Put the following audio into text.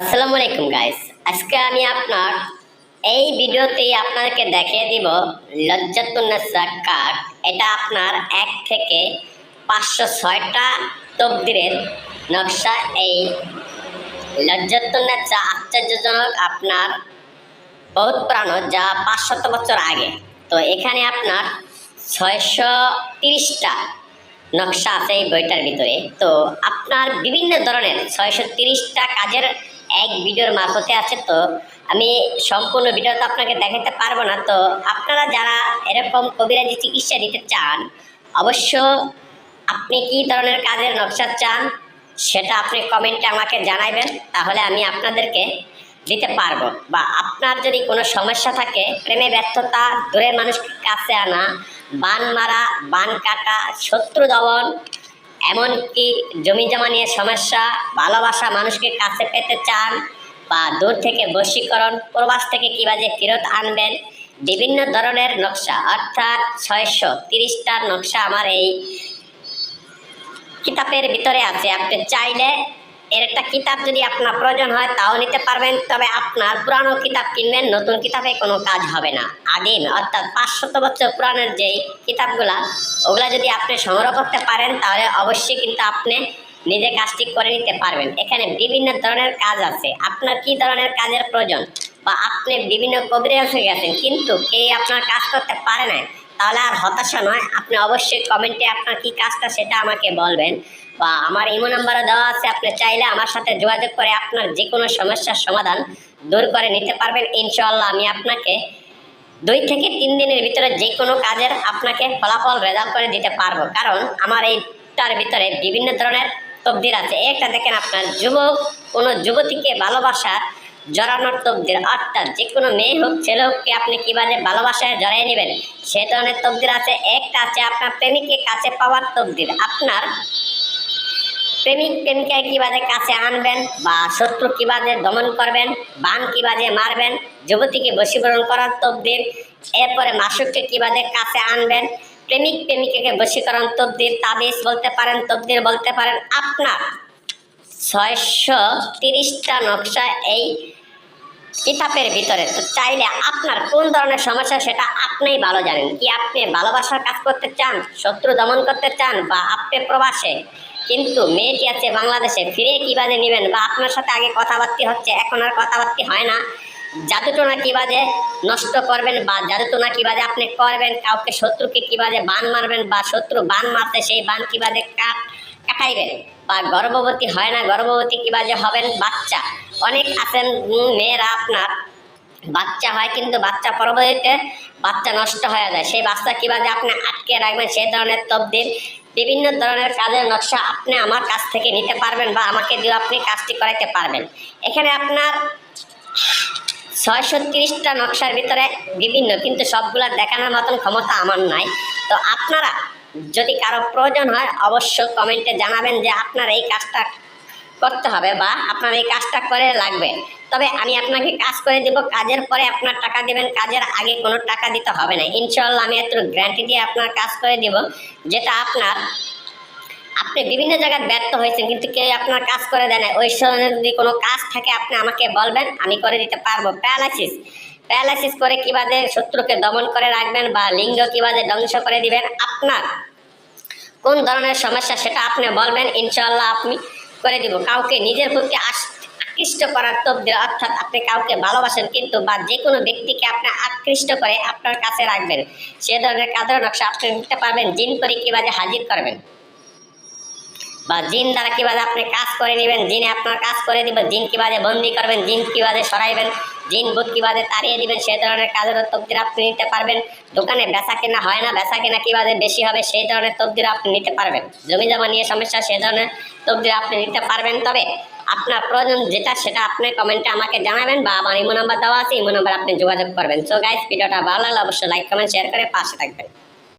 আসসালামু আলাইকুম গাইস আজকে আমি আপনার এই ভিডিওতে আপনাদেরকে দেখিয়ে দিব লজ্জাতুন্নেসা কার্ড এটা আপনার এক থেকে পাঁচশো ছয়টা তকদিরের নকশা। এই লজ্জাতুন্নেসা আশ্চর্যজনক আপনার বহুত পুরানো, যা পাঁচশত বছর আগে। তো এখানে আপনার ছয়শো তিরিশটা নকশা আছে এই বইটার ভিতরে। তো আপনার বিভিন্ন ধরনের ছয়শো তিরিশটা কাজের এক ভিডিওর মারফতে আছে তো, আমি সম্পূর্ণ ভিডিও তো আপনাকে দেখাতে পারব না। তো আপনারা যারা এরকম কবিরাজি চিকিৎসা নিতে চান, অবশ্য আপনি কি ধরনের কাজের নকশা চান সেটা আপনি কমেন্টে আমাকে জানাবেন তাহলে আমি আপনাদেরকে দিতে পারব। বা আপনার যদি কোনো সমস্যা থাকে, প্রেমে ব্যর্থতা, দূরের মানুষকে কাছে আনা, বান মারা, বান কাটা, শত্রু দমন এমনকি জমি জমা নিয়ে সমস্যা, ভালোবাসা মানুষকে কাছে পেতে চান বা দূর থেকে বশীকরণ, প্রবাস থেকে কীভাবে ফেরত আনবেন, বিভিন্ন ধরনের নকশা। অর্থাৎ ছয়শো তিরিশটার নকশা আমার এই কিতাবের ভিতরে আছে। আপনি চাইলে এর একটা কিতাব যদি আপনার প্রয়োজন হয়, তাও নিতে পারবেন। তবে আপনার পুরানো কিতাব কিনবেন, নতুন কিতাবে কোনো কাজ হবে না। আদিম, অর্থাৎ পাঁচশত বছর পুরানোর যেই কিতাবগুলা ওগুলা যদি আপনি সংগ্রহ করতে পারেন, তাহলে অবশ্যই কিন্তু আপনি নিজে কাজটি করে নিতে পারবেন। এখানে বিভিন্ন ধরনের কাজ আছে। আপনার কি ধরনের কাজের প্রয়োজন? বা আপনি বিভিন্ন কবিরাজ গেছেন, কিন্তু কে আপনার কাজ করতে পারে না তাহলে আর হতাশা নয়। আপনি অবশ্যই কমেন্টে আপনার কি কাজটা সেটা আমাকে বলবেন। বা আমার ইমো নাম্বারও দেওয়া আছে, আপনি চাইলে আমার সাথে যোগাযোগ করে আপনার যে কোনো সমস্যার সমাধান দূর করে নিতে পারবেন। ইনশাল্লাহ আমি আপনাকে দুই থেকে তিন দিনের ভিতরে যে কোনো কাজের আপনাকে ফলাফল রেজাল্ট করে দিতে পারব। কারণ আমার এইটার ভিতরে বিভিন্ন ধরনের তবদির আছে। একটা দেখেন আপনার যুবক, কোনো যুবতীকে ভালোবাসার জড়ানোর তবদির অর্থাৎ যে কোনো মেয়ে হোক, ছেলে হোককে আপনি কীভাবে ভালোবাসায় জড়াই নেবেন, সে ধরনের তবদির আছে। একটা আছে আপনার প্রেমিককে কাছে পাওয়ার তবদির আপনার প্রেমিক প্রেমিকা কীভাবে কাছে আনবেন বা শত্রু কীভাবে দমন করবেন, বান কীভাবে মারবেন যুবতীকে বশীকরণ করার তবদির এরপরে মাসুককে কীভাবে কাছে আনবেন। প্রেমিক প্রেমিকাকে বশীকরণ তবদির তাবিজ বলতে পারেন তবদির বলতে পারেন। আপনার ছয়শো তিরিশটা নকশা এই কিতাবের ভিতরে। তো চাইলে আপনার কোন ধরনের সমস্যা সেটা আপনিই ভালো জানেন। কি আপনি ভালোবাসার কাজ করতে চান, শত্রু দমন করতে চান বা আপনি প্রবাসে কিন্তু মেয়েটি আছে বাংলাদেশে, ফিরে কীভাবে নেবেন বা আপনার সাথে আগে কথাবার্তি হচ্ছে, এখন আর কথাবার্তি হয় না। জাদুটোনা কীভাবে নষ্ট করবেন বা জাদুটোনা কীভাবে আপনি করবেন, কাউকে শত্রুকে কীভাবে বান মারবেন বা শত্রু বান মারতে, সেই বান কীভাবে কাট কাটাইবেন বা গর্ভবতী হয় না, গর্ভবতী কীভাবে হবেন বাচ্চা। অনেক আছেন মেয়েরা আপনার। বাচ্চা হয় কিন্তু বাচ্চা পরবর্তীতে বাচ্চা নষ্ট হয়ে যায়। সেই বাচ্চা কীভাবে আপনি আটকে রাখবেন, সেই ধরনের তবদির বিভিন্ন ধরনের কাজের নকশা আপনি আমার কাছ থেকে নিতে পারবেন বা আমাকে দিয়ে আপনি কাজটি করাইতে পারবেন। এখানে আপনার ছয়শো তিরিশটা নকশার ভিতরে বিভিন্ন, কিন্তু সবগুলা দেখানোর মতন ক্ষমতা আমার নাই। তো আপনারা যদি কারও প্রয়োজন হয় অবশ্য কমেন্টে জানাবেন যে আপনার এই কাজটা করতে হবে বা আপনার এই কাজটা করে লাগবে। তবে আমি আপনাকে কাজ করে দিব, কাজের পরে আপনার টাকা দেবেন, কাজের আগে কোনো টাকা দিতে হবে না। ইনশাল্লাহ আমি এত গ্যারান্টি দিয়ে আপনার কাজ করে দিব, যেটা আপনার আপনি বিভিন্ন জায়গায় ব্যর্থ হয়েছেন, কিন্তু কেউ আপনার কাজ করে দেয় না ওই সময় যদি কোনো কাজ থাকে, আপনি আমাকে বলবেন, আমি করে দিতে পারব। প্যারালাইসিস। প্যারালাইসিস করে কীভাবে শত্রুকে দমন করে রাখবেন বা লিঙ্গ কীভাবে ধ্বংস করে দিবেন? আপনার কোন ধরনের সমস্যা সেটা আপনি বলবেন ইনশাল্লাহ আপনি করে দিব। কাউকে নিজের প্রতি আকৃষ্ট করার তবদির অর্থাৎ আপনি কাউকে ভালোবাসেন, কিন্তু বা যে কোনো ব্যক্তিকে আপনি আকৃষ্ট করে আপনার কাছে রাখবেন। সে ধরনের কাদের নকশা আপনি নিতে পারবেন, জিন করে কীভাবে হাজির করবেন। বা জিন দ্বারা কীভাবে আপনি কাজ করে নেবেন, জিনে আপনার কাজ করে দিবে জিন কীভাবে বন্দি করবেন, জিন কীভাবে সরাইবেন, জিন বুধ কীভাবে তাড়িয়ে দিবেন, সেই ধরনের কাজের তবদির আপনি নিতে পারবেন। দোকানে বেচা কেনা হয় না, বেচা কেনা কীভাবে বেশি হবে, সেই ধরনের তবদির আপনি নিতে পারবেন। জমি জমা নিয়ে সমস্যা, সেই ধরনের তবদির আপনি নিতে পারবেন। তবে আপনার প্রয়োজন যেটা, সেটা আপনি কমেন্টে আমাকে জানাবেন বা আমার ইমো নাম্বার দেওয়া আছে, ইমো নাম্বার আপনি যোগাযোগ করবেন। সো গাইস ভিডিওটা ভালো লাগলে অবশ্যই লাইক কমেন্ট শেয়ার করে পাশে থাকবেন।